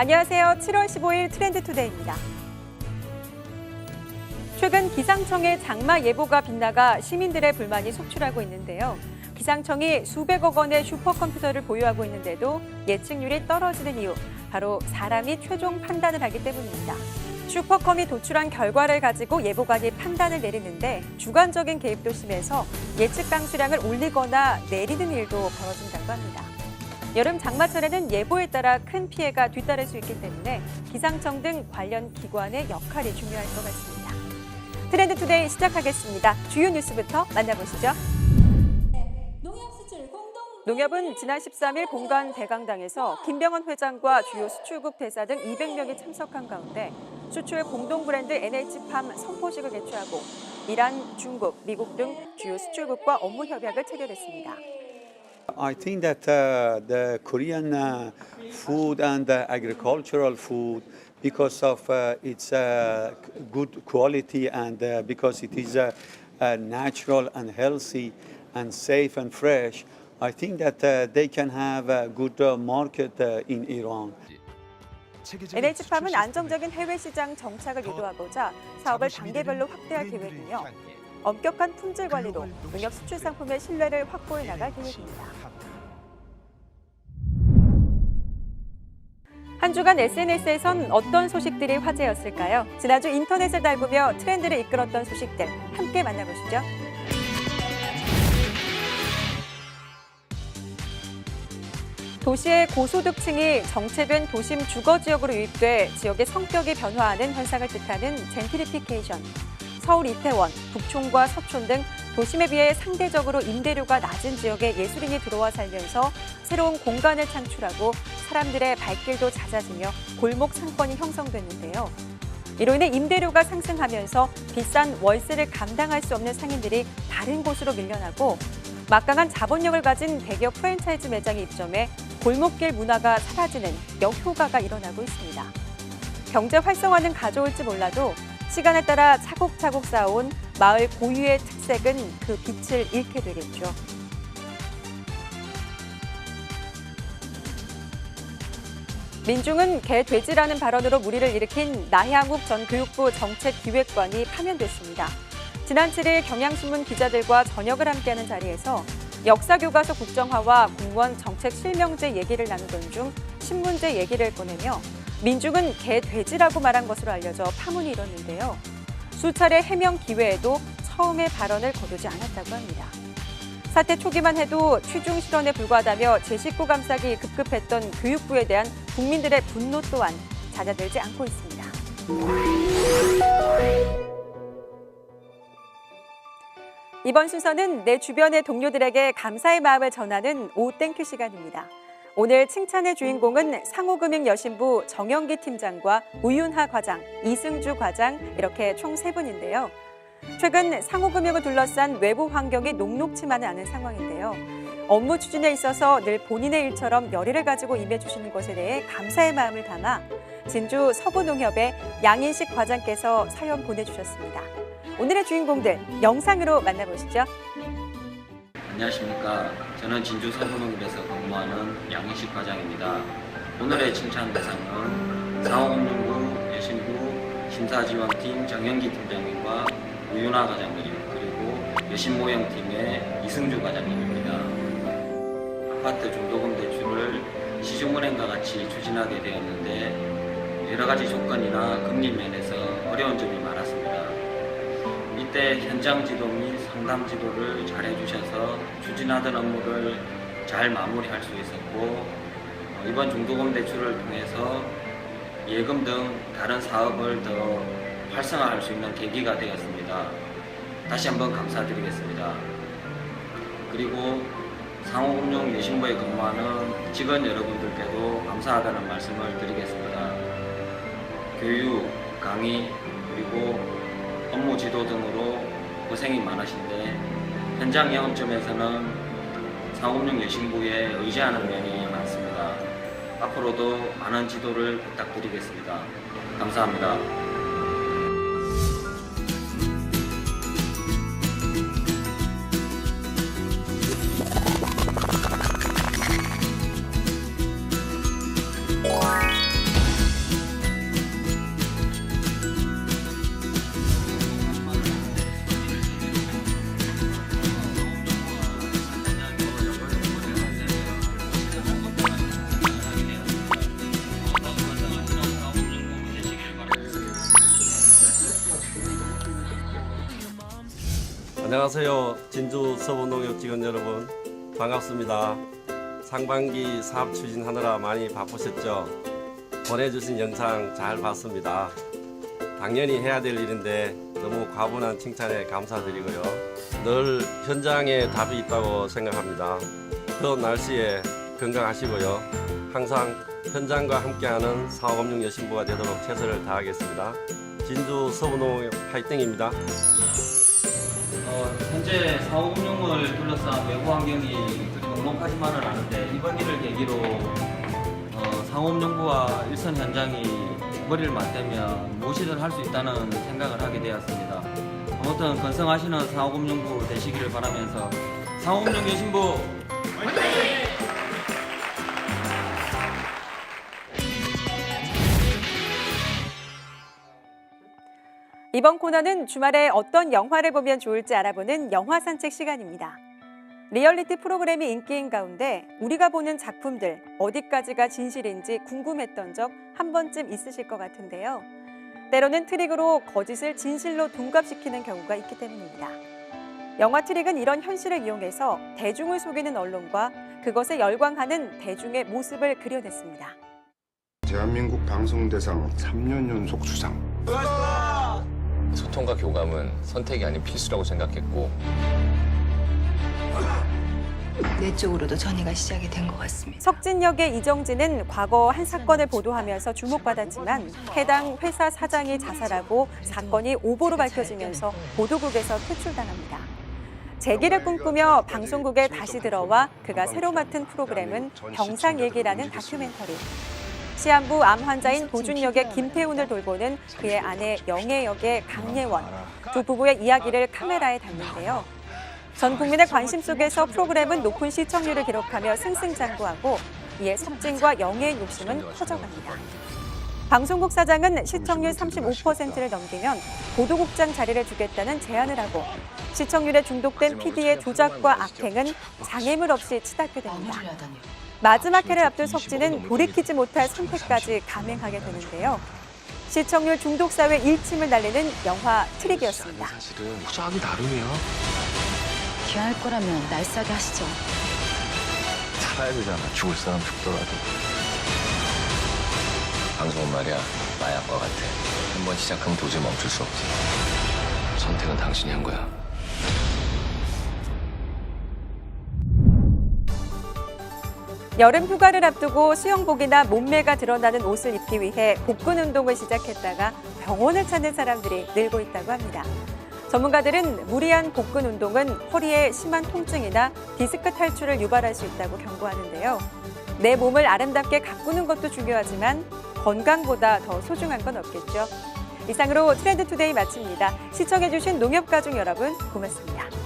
안녕하세요. 7월 15일 트렌드 투데이입니다. 최근 기상청의 장마 예보가 빗나가 시민들의 불만이 속출하고 있는데요. 기상청이 수백억 원의 슈퍼컴퓨터를 보유하고 있는데도 예측률이 떨어지는 이유, 바로 사람이 최종 판단을 하기 때문입니다. 슈퍼컴이 도출한 결과를 가지고 예보관이 판단을 내리는데 주관적인 개입도 심해서 예측 강수량을 올리거나 내리는 일도 벌어진다고 합니다. 여름 장마철에는 예보에 따라 큰 피해가 뒤따를 수 있기 때문에 기상청 등 관련 기관의 역할이 중요할 것 같습니다. 트렌드 투데이 시작하겠습니다. 주요 뉴스부터 만나보시죠. 농협은 지난 13일 본관 대강당에서 김병헌 회장과 주요 수출국 대사 등 200명이 참석한 가운데 수출 공동 브랜드 NH팜 선포식을 개최하고 이란, 중국, 미국 등 주요 수출국과 업무 협약을 체결했습니다. I think that uh, the Korean uh, food and uh, agricultural food, because of uh, its uh, good quality and uh, because it is uh, uh, natural and healthy and safe and fresh, I think that uh, they can have a good uh, market uh, in Iran. NH팜은 안정적인 해외 시장 정착을 유도하고자 사업을 단계별로 확대할 계획이며 엄격한 품질 관리로 농협 수출 상품의 신뢰를 확보해 나갈 계획입니다. 한 주간 SNS에선 어떤 소식들이 화제였을까요? 지난주 인터넷을 달구며 트렌드를 이끌었던 소식들 함께 만나보시죠. 도시의 고소득층이 정체된 도심 주거 지역으로 유입돼 지역의 성격이 변화하는 현상을 뜻하는 젠트리피케이션. 서울 이태원, 북촌과 서촌 등 도심에 비해 상대적으로 임대료가 낮은 지역에 예술인이 들어와 살면서 새로운 공간을 창출하고 사람들의 발길도 잦아지며 골목 상권이 형성됐는데요. 이로 인해 임대료가 상승하면서 비싼 월세를 감당할 수 없는 상인들이 다른 곳으로 밀려나고 막강한 자본력을 가진 대기업 프랜차이즈 매장이 입점해 골목길 문화가 사라지는 역효과가 일어나고 있습니다. 경제 활성화는 가져올지 몰라도 시간에 따라 차곡차곡 쌓아온 마을 고유의 특색은 그 빛을 잃게 되겠죠. 민중은 개 돼지라는 발언으로 무리를 일으킨 나향욱 전 교육부 정책기획관이 파면됐습니다. 지난 7일 경향신문 기자들과 저녁을 함께하는 자리에서 역사교과서 국정화와 공무원 정책 실명제 얘기를 나누던 중 신문제 얘기를 꺼내며 민중은 개 돼지라고 말한 것으로 알려져 파문이 일었는데요. 수차례 해명 기회에도 처음의 발언을 거두지 않았다고 합니다. 사태 초기만 해도 취중 실언에 불과하다며 제 식구 감싸기 급급했던 교육부에 대한 국민들의 분노 또한 잦아들지 않고 있습니다. 이번 순서는 내 주변의 동료들에게 감사의 마음을 전하는 오땡큐 시간입니다. 오늘 칭찬의 주인공은 상호금융 여신부 정영기 팀장과 우윤하 과장, 이승주 과장 이렇게 총 세 분인데요. 최근 상호금융을 둘러싼 외부 환경이 녹록치만은 않은 상황인데요. 업무 추진에 있어서 늘 본인의 일처럼 열의를 가지고 임해주시는 것에 대해 감사의 마음을 담아 진주 서부농협의 양인식 과장께서 사연 보내주셨습니다. 오늘의 주인공들 영상으로 만나보시죠. 안녕하십니까. 저는 진주 서부농협에서 근무하는 양희식 과장입니다. 오늘의 칭찬 대상은 상호금융부 여신부 심사지원팀 정영기 팀장님과 우윤아 과장님 그리고 여신모형팀의 이승주 과장님입니다. 아파트 중도금 대출을 시중은행과 같이 추진하게 되었는데 여러 가지 조건이나 금리 면에서 어려운 점이 많았습니다. 이때 현장 지도 및 상담 지도를 잘 해주셔서 추진하던 업무를 잘 마무리할 수 있었고 어, 이번 중도금 대출을 통해서 예금 등 다른 사업을 더 활성화할 수 있는 계기가 되었습니다. 다시 한번 감사드리겠습니다. 그리고 상호금융 예신부에 근무하는 직원 여러분들께도 감사하다는 말씀을 드리겠습니다. 교육, 강의, 그리고 업무 지도 등으로 고생이 많으신데 현장 영업점에서는 상업용 여신부에 의지하는 면이 많습니다. 앞으로도 많은 지도를 부탁드리겠습니다. 감사합니다. 안녕하세요. 진주 서부농협 직원 여러분. 반갑습니다. 상반기 사업 추진하느라 많이 바쁘셨죠? 보내주신 영상 잘 봤습니다. 당연히 해야 될 일인데 너무 과분한 칭찬에 감사드리고요. 늘 현장에 답이 있다고 생각합니다. 더운 날씨에 건강하시고요. 항상 현장과 함께하는 사업업용 여신부가 되도록 최선을 다하겠습니다. 진주 서부농협 화이팅입니다. 어, 현재 사업용을 둘러싼 외부 환경이 그리 녹록하지만은 않은데 이번 일을 계기로 어, 상업 연구와 일선 현장이 머리를 맞대면 무엇이든 할 수 있다는 생각을 하게 되었습니다. 아무튼 건성하시는 상업연구 되시기를 바라면서 상업연구 여신부 이 번 코너는 주말에 어떤 영화를 보면 좋을지 알아보는 영화 산책 시간입니다. 리얼리티 프로그램이 인기인 가운데 우리가 보는 작품들 어디까지가 진실인지 궁금했던 적 한 번쯤 있으실 것 같은데요. 때로는 트릭으로 거짓을 진실로 둔갑시키는 경우가 있기 때문입니다. 영화 트릭은 이런 현실을 이용해서 대중을 속이는 언론과 그것에 열광하는 대중의 모습을 그려냈습니다. 대한민국 방송대상 3년 연속 수상. 소통과 교감은 선택이 아닌 필수라고 생각했고 내 쪽으로도 전이가 시작이 된 것 같습니다. 석진 역의 이정진은 과거 한 사건을 보도하면서 주목받았지만 해당 회사 사장이 자살하고 사건이 오보로 밝혀지면서 보도국에서 퇴출당합니다. 재기를 꿈꾸며 방송국에 다시 들어와 그가 새로 맡은 프로그램은 병상 얘기라는 다큐멘터리. 시한부 암 환자인 도준 역의 김태훈을 돌보는 그의 아내 영애 역의 강예원. 두 부부의 이야기를 카메라에 담는데요. 전 국민의 관심 속에서 프로그램은 높은 시청률을 기록하며 승승장구하고 이에 석진과 영예의 욕심은 커져갑니다. 방송국 사장은 시청률 35%를 넘기면 보도국장 자리를 주겠다는 제안을 하고 시청률에 중독된 PD의 조작과 악행은 장애물 없이 치닫게 됩니다. 마지막 회를 앞둔 석진은 돌이키지 못할 선택까지 감행하게 되는데요. 시청률 중독 사회 일침을 날리는 영화 트릭이었습니다. 사실은 투자하기 나름이야 기할 거라면 날싸게 하시죠. 살아야 되잖아. 죽을 사람 죽더라도. 방송은 말이야. 마약과 같아. 한 번 시작하면 도저히 멈출 수 없어 선택은 당신이 한 거야 여름 휴가를 앞두고 수영복이나 몸매가 드러나는 옷을 입기 위해 복근 운동을 시작했다가 병원을 찾는 사람들이 늘고 있다고 합니다. 전문가들은 무리한 복근 운동은 허리에 심한 통증이나 디스크 탈출을 유발할 수 있다고 경고하는데요. 내 몸을 아름답게 가꾸는 것도 중요하지만 건강보다 더 소중한 건 없겠죠. 이상으로 트렌드 투데이 마칩니다. 시청해주신 농협가족 여러분 고맙습니다.